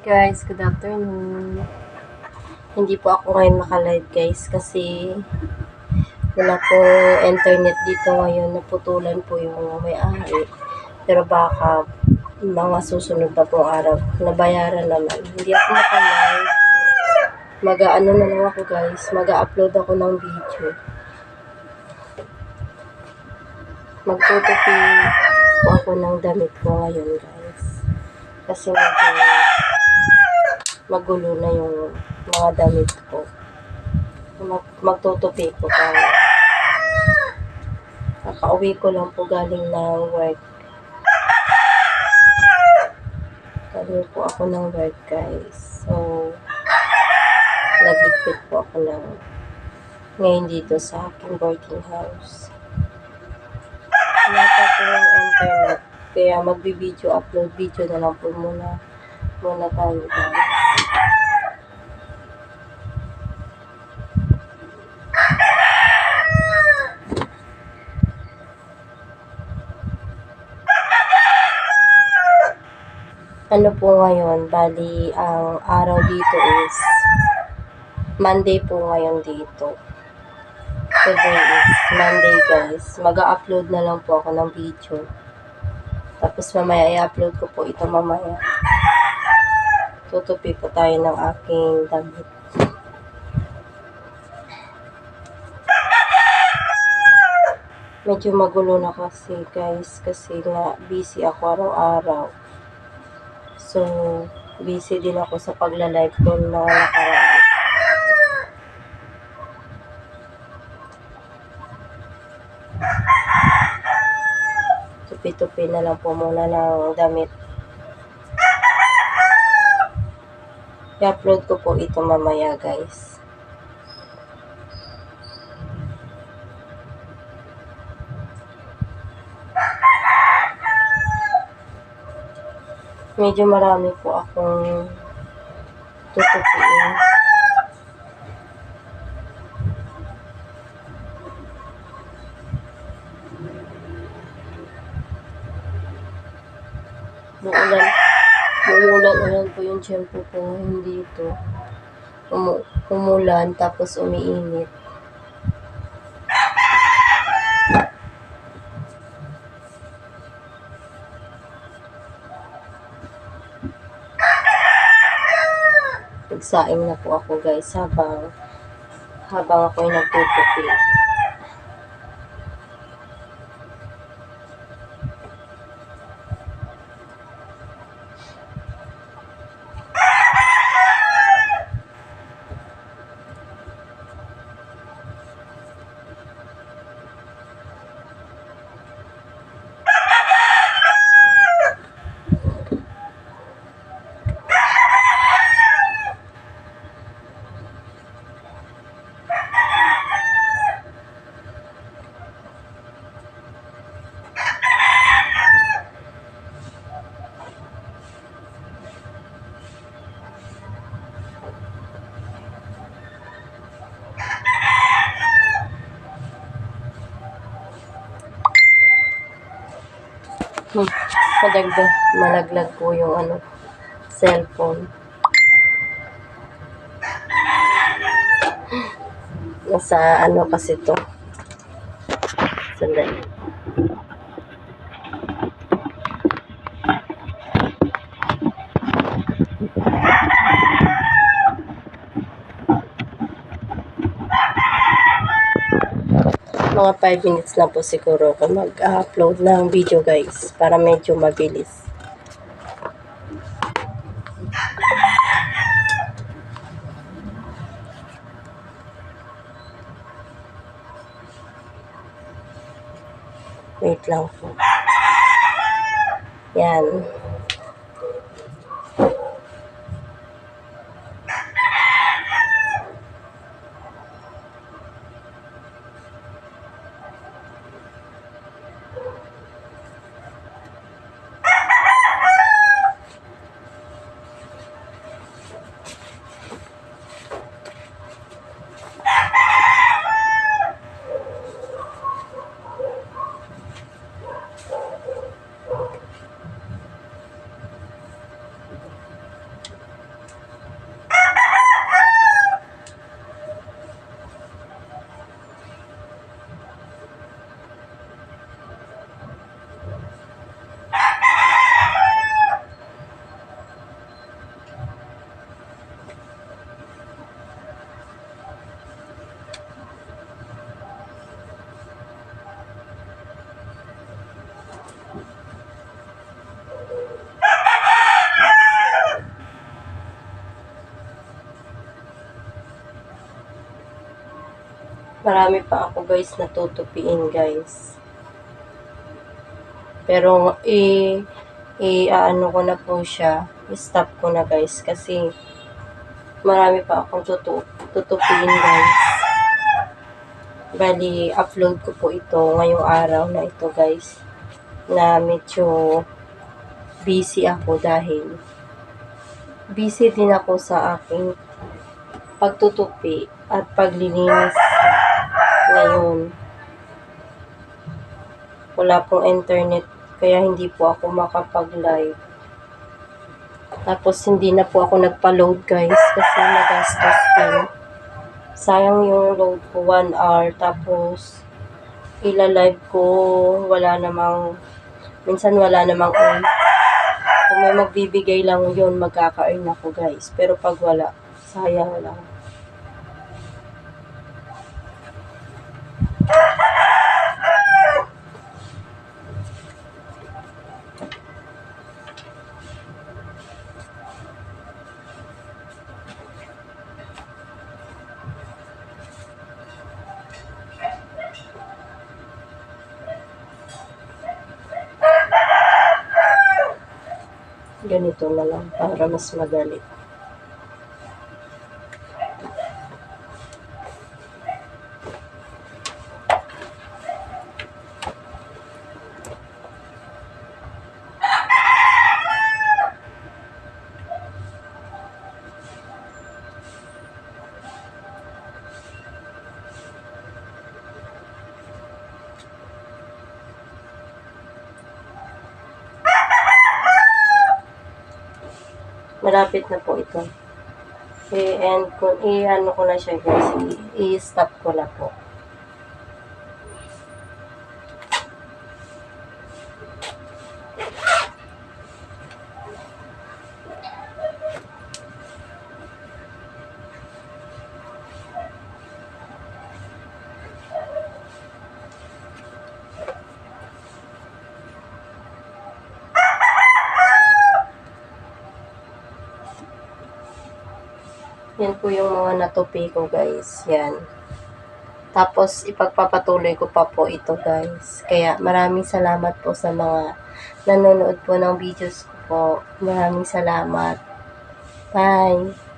guys, good afternoon. Hindi po ako ngayon maka-live guys kasi wala po internet dito ngayon. Naputulan po yung may-ari. Pero baka mga susunod na pong araw, nabayaran naman. Hindi ako maka-live. Mag-ano na lang ako guys, mag-upload ako ng video. Magtutupi po ako ng damit ko ngayon guys. Kasi medyo magulo na yung mga damit ko. Mag magtutupi ko tayo. Kakauwi ko lang po galing ng work. Galing po ako ng work guys. So, nagligpit po ako ng ngayon dito sa aking working house. Wala pa po yung internet. Kaya magbi-video, upload video na lang po muna. Muna tayo guys. Ano po ngayon, bali ang araw dito is Monday po ngayon dito. Today is Monday guys. Mag-upload na lang po ako ng video. Tapos mamaya i-upload ko po ito mamaya. Tutupi po tayo ng aking damit. Medyo magulo na kasi guys kasi nga busy ako araw-araw. So, busy din ako sa pagla-live ko mga nakaraan. Tupi-tupi na lang po muna ng damit. I-upload ko po ito mamaya guys. Medyo marami po akong tutupiin. Muulan. Umuulan ulan po yung tiyempo ko ngayon dito. Umu umulan tapos umiinit. Nagsaing na po ako guys habang habang ako'y nagtutupi. Madagdag, malaglag po yung ano, cellphone. Nasa ano kasi to. Sandali. Mga 5 minutes na po siguro ako mag-upload ng video guys para medyo mabilis. Wait lang po. Yan. Marami pa ako guys na tutupiin guys. Pero i i ano ko na po siya, stop ko na guys kasi marami pa akong tutu tutupiin guys. Bali, upload ko po ito ngayong araw na ito guys na medyo busy ako dahil busy din ako sa aking pagtutupi at paglilinis ngayon. Wala pong internet kaya hindi po ako makapag-live. Tapos hindi na po ako nagpa-load guys kasi magastos din. Sayang yung load ko 1 hour tapos ila-live ko wala namang minsan wala namang on. Kung may magbibigay lang yun, magkaka-earn ako guys. Pero pag wala, sayang lang. Ganito na lang para mas madali. Malapit na po ito. I-end ko, i-ano ko na siya guys. I-stop ko na po. Yan po yung mga natupi ko guys. Yan. Tapos ipagpapatuloy ko pa po ito guys. Kaya maraming salamat po sa mga nanonood po ng videos ko po. Maraming salamat. Bye.